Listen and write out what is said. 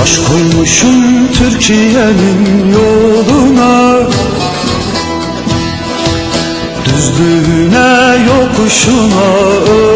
Baş koymuşum Türkiye'nin yoluna. Düzlüğüne yokuşuna